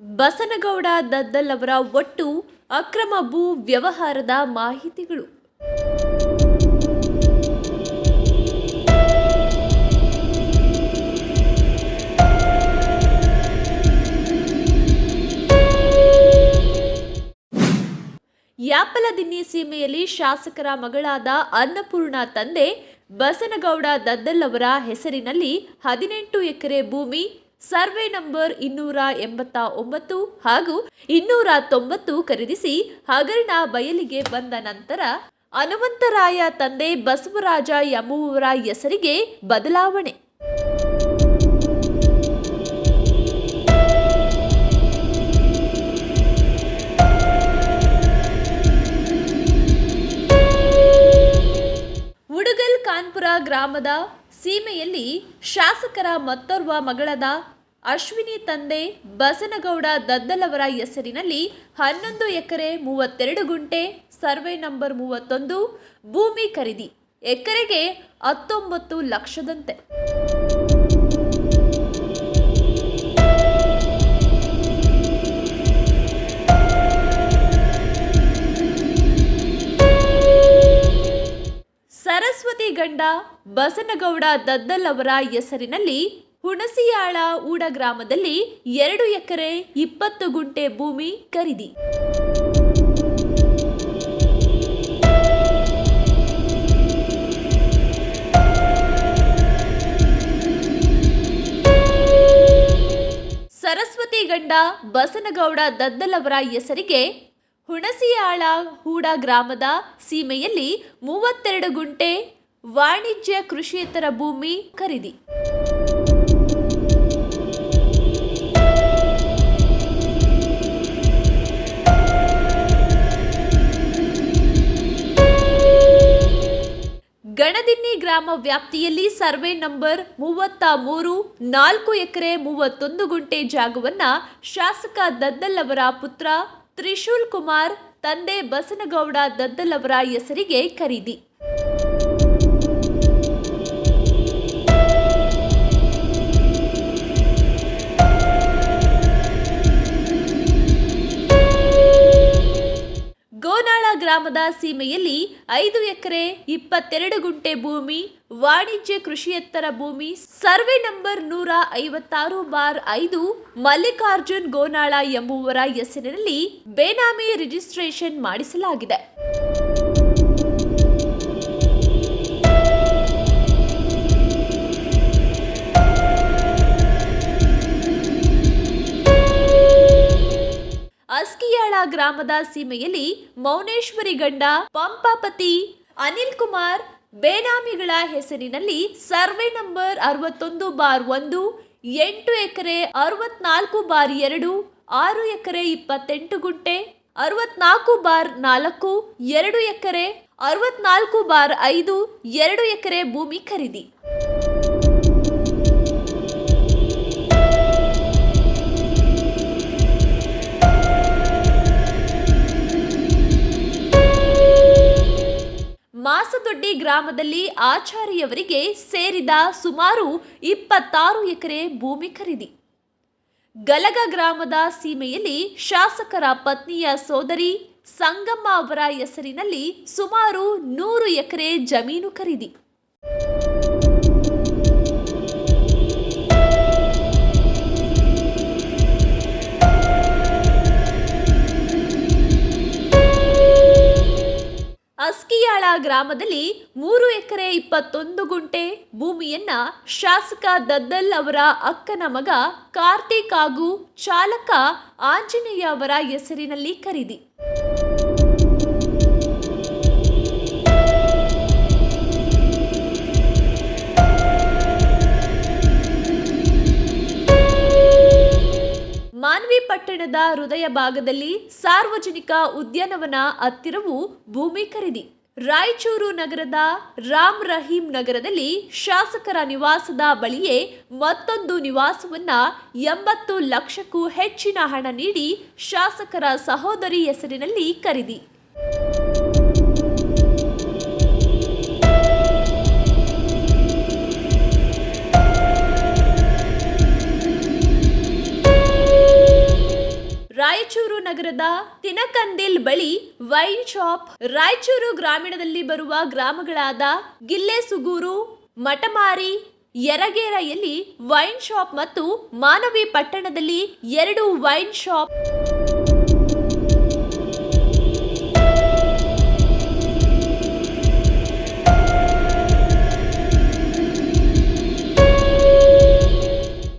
ಬಸನಗೌಡ ದದ್ದಲ್ ಅವರ ಒಟ್ಟು ಅಕ್ರಮ ಭೂ ವ್ಯವಹಾರದ ಮಾಹಿತಿಗಳು. ಯಾಪಲದಿನ್ನಿ ಸೀಮೆಯಲ್ಲಿ ಶಾಸಕರ ಮಗಳಾದ ಅನ್ನಪೂರ್ಣ ತಂದೆ ಬಸನಗೌಡ ದದ್ದಲ್ ಅವರ ಹೆಸರಿನಲ್ಲಿ ಹದಿನೆಂಟು ಎಕರೆ ಭೂಮಿ ಸರ್ವೆ ನಂಬರ್ ಇನ್ನೂರ ಎಂಬತ್ತ ಒಂಬತ್ತು ಹಾಗೂ ಇನ್ನೂರ ತೊಂಬತ್ತು ಖರೀದಿಸಿ ಹಗರಣ ಬಯಲಿಗೆ ಬಂದ ನಂತರ ಹನುಮಂತರಾಯ ತಂದೆ ಬಸವರಾಜ ಎಂಬುವವರ ಹೆಸರಿಗೆ ಬದಲಾವಣೆ. ಉಡುಗಲ್ ಕಾನ್ಪುರ ಗ್ರಾಮದ ಸೀಮೆಯಲ್ಲಿ ಶಾಸಕರ ಮತ್ತೋರ್ವ ಮಗಳದ ಅಶ್ವಿನಿ ತಂದೆ ಬಸನಗೌಡ ದದ್ದಲವರ ಹೆಸರಿನಲ್ಲಿ ಹನ್ನೊಂದು ಎಕರೆ ಮೂವತ್ತೆರಡು ಗುಂಟೆ ಸರ್ವೆ ನಂಬರ್ ಮೂವತ್ತೊಂದು ಭೂಮಿ ಖರೀದಿ ಎಕರೆಗೆ ಹತ್ತೊಂಬತ್ತು ಲಕ್ಷದಂತೆ. ಗಂಡ ಬಸನಗೌಡ ದದ್ದಲ್ ಅವರ ಹೆಸರಿನಲ್ಲಿ ಹುಣಸಿಯಾಳ ಊಡ ಗ್ರಾಮದಲ್ಲಿ ಎರಡು ಎಕರೆ ಇಪ್ಪತ್ತು ಗುಂಟೆ ಭೂಮಿ ಖರೀದಿ. ಸರಸ್ವತಿ ಗಂಡ ಬಸನಗೌಡ ದದ್ದಲ್ ಅವರ ಹೆಸರಿಗೆ ಹುಣಸಿಯಾಳ ಹೂಡ ಗ್ರಾಮದ ಸೀಮೆಯಲ್ಲಿ ಮೂವತ್ತೆರಡು ಗುಂಟೆ ವಾಣಿಜ್ಯ ಕೃಷಿಯೇತರ ಭೂಮಿ ಖರೀದಿ. ಗಣದಿನ್ನಿ ಗ್ರಾಮ ವ್ಯಾಪ್ತಿಯಲ್ಲಿ ಸರ್ವೆ ನಂಬರ್ ಮೂವತ್ತ ಮೂರು, ನಾಲ್ಕು ಎಕರೆ ಮೂವತ್ತೊಂದು ಗುಂಟೆ ಜಾಗವನ್ನ ಶಾಸಕ ದದ್ದಲ್ಲವರ ಪುತ್ರ ತ್ರಿಶೂಲ್ ಕುಮಾರ್, ತಂದೆ ಬಸನಗೌಡ ದದ್ದಲ್ಲವರ ಹೆಸರಿಗೆ ಖರೀದಿ. ಗ್ರಾಮದ ಸೀಮೆಯಲ್ಲಿ ಐದು ಎಕರೆ, ಇಪ್ಪತ್ತೆರಡು ಗುಂಟೆ ಭೂಮಿ, ವಾಣಿಜ್ಯ ಕೃಷಿಯೆತ್ತರ ಭೂಮಿ, ಸರ್ವೆ ನಂಬರ್ ನೂರ ಐವತ್ತಾರು ಬಾರ್ ಐದು ಮಲ್ಲಿಕಾರ್ಜುನ್ ಗೋನಾಳ ಎಂಬುವರ ಹೆಸರಿನಲ್ಲಿ ಬೇನಾಮಿ ರಿಜಿಸ್ಟ್ರೇಷನ್ ಮಾಡಿಸಲಾಗಿದೆ. ಗ್ರಾಮದ ಸೀಮೆಯಲ್ಲಿ ಮೌನೇಶ್ವರಿ ಗಂಡ ಪಂಪಾಪತಿ ಅನಿಲ್ ಕುಮಾರ್ ಬೇನಾಮಿಗಳ ಹೆಸರಿನಲ್ಲಿ ಸರ್ವೆ ನಂಬರ್ ಅರವತ್ತೊಂದು ಬಾರ್ ಒಂದು, ಎಂಟು ಎಕರೆ ಅರವತ್ನಾಲ್ಕು ಬಾರ್ ಎರಡು, ಆರು ಎಕರೆ ಇಪ್ಪತ್ತೆಂಟು ಗುಂಟೆ, ಅರವತ್ನಾಲ್ಕು ಬಾರ್ ನಾಲ್ಕು, ಎರಡು ಎಕರೆ ಅರವತ್ನಾಲ್ಕು ಬಾರ್ ಐದು, ಎರಡು ಎಕರೆ ಭೂಮಿ ಖರೀದಿ. ಮಾಸದೊಡ್ಡಿ ಗ್ರಾಮದಲ್ಲಿ ಆಚಾರ್ಯವರಿಗೆ ಸೇರಿದ ಸುಮಾರು ಇಪ್ಪತ್ತಾರು ಎಕರೆ ಭೂಮಿ ಖರೀದಿ. ಗಲಗ ಗ್ರಾಮದ ಸೀಮೆಯಲ್ಲಿ ಶಾಸಕರ ಪತ್ನಿಯ ಸೋದರಿ ಸಂಗಮ್ಮ ಅವರ ಹೆಸರಿನಲ್ಲಿ ಸುಮಾರು ನೂರು ಎಕರೆ ಜಮೀನು ಖರೀದಿ. ಅಸ್ಕಿಯಾಳ ಗ್ರಾಮದಲ್ಲಿ ಮೂರು ಎಕರೆ ಇಪ್ಪತ್ತೊಂದು ಗುಂಟೆ ಭೂಮಿಯನ್ನ ಶಾಸಕ ದದ್ದಲ್ ಅವರ ಅಕ್ಕನ ಮಗ ಕಾರ್ತಿಕ್ ಹಾಗೂ ಚಾಲಕ ಆಂಜನೇಯ ಅವರ ಹೆಸರಿನಲ್ಲಿ ಖರೀದಿ. ಪಟ್ಟಣದ ಹೃದಯ ಭಾಗದಲ್ಲಿ ಸಾರ್ವಜನಿಕ ಉದ್ಯಾನವನ ಹತ್ತಿರವು ಭೂಮಿ ಖರೀದಿ. ರಾಯಚೂರು ನಗರದ ರಾಮ್ ರಹೀಂ ನಗರದಲ್ಲಿ ಶಾಸಕರ ನಿವಾಸದ ಬಳಿಯೇ ಮತ್ತೊಂದು ನಿವಾಸವನ್ನ ಎಂಬತ್ತು ಲಕ್ಷಕ್ಕೂ ಹೆಚ್ಚಿನ ಹಣ ನೀಡಿ ಶಾಸಕರ ಸಹೋದರಿ ಹೆಸರಿನಲ್ಲಿ ಖರೀದಿ. ನಗರದ ತಿನಕಂದಿಲ್ ಬಳಿ ವೈನ್ ಶಾಪ್ ರಾಯಚೂರು ಗ್ರಾಮೀಣದಲ್ಲಿ ಬರುವ ಗ್ರಾಮಗಳಾದ ಗಿಲ್ಲೆಸುಗೂರು ಮಟಮಾರಿ ಯರಗೇರಯಲ್ಲಿ ವೈನ್ ಶಾಪ್ ಮತ್ತು ಮಾನವಿ ಪಟ್ಟಣದಲ್ಲಿ ಎರಡು ವೈನ್ ಶಾಪ್.